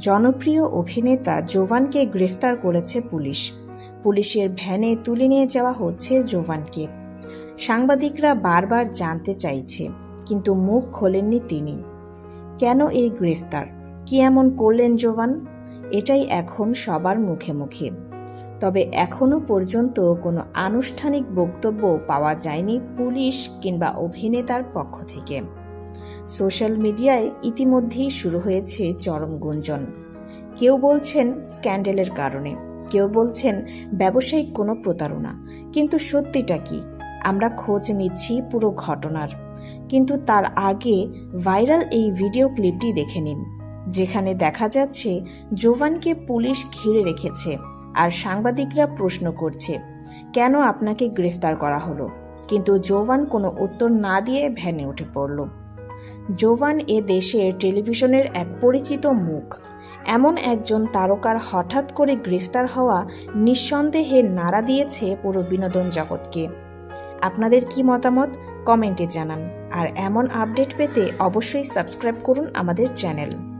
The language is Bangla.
জনপ্রিয় অভিনেতা জোভানকে গ্রেফতার করেছে পুলিশ। পুলিশের ভ্যানে তুলে নিয়ে যাওয়া হচ্ছে জোভানকে। সাংবাদিকরা বারবার জানতে চাইছে, কিন্তু মুখ খোলেননি তিনি। কেন এই গ্রেফতার? কি এমন করলেন জোভান? এটাই এখন সবার মুখে মুখে। তবে এখনও পর্যন্ত কোনো আনুষ্ঠানিক বক্তব্য পাওয়া যায়নি পুলিশ কিংবা অভিনেতার পক্ষ থেকে। সোশ্যাল মিডিয়ায় ইতিমধ্যেই শুরু হয়েছে চরম গুঞ্জন। কেউ বলছেন স্ক্যান্ডেলের কারণে, কেউ বলছেন ব্যবসায়িক কোনো প্রতারণা। কিন্তু সত্যিটা কি? আমরা খোঁজ নিচ্ছি পুরো ঘটনার। কিন্তু তার আগে ভাইরাল এই ভিডিও ক্লিপটি দেখে নিন, যেখানে দেখা যাচ্ছে জোভানকে পুলিশ ঘিরে রেখেছে আর সাংবাদিকরা প্রশ্ন করছে, কেন আপনাকে গ্রেফতার করা হলো? কিন্তু জোভান কোনো উত্তর না দিয়ে ভ্যানে উঠে পড়ল। জোভান এ দেশে টেলিভিশনের এক পরিচিত মুখ। এমন একজন তারকার হঠাৎ করে গ্রেফতার হওয়া নিঃসন্দেহে নাড়া দিয়েছে পুরো বিনোদন জগৎকে। আপনাদের কি মতামত? কমেন্টে জানান। আর এমন আপডেট পেতে অবশ্যই সাবস্ক্রাইব করুন আমাদের চ্যানেল।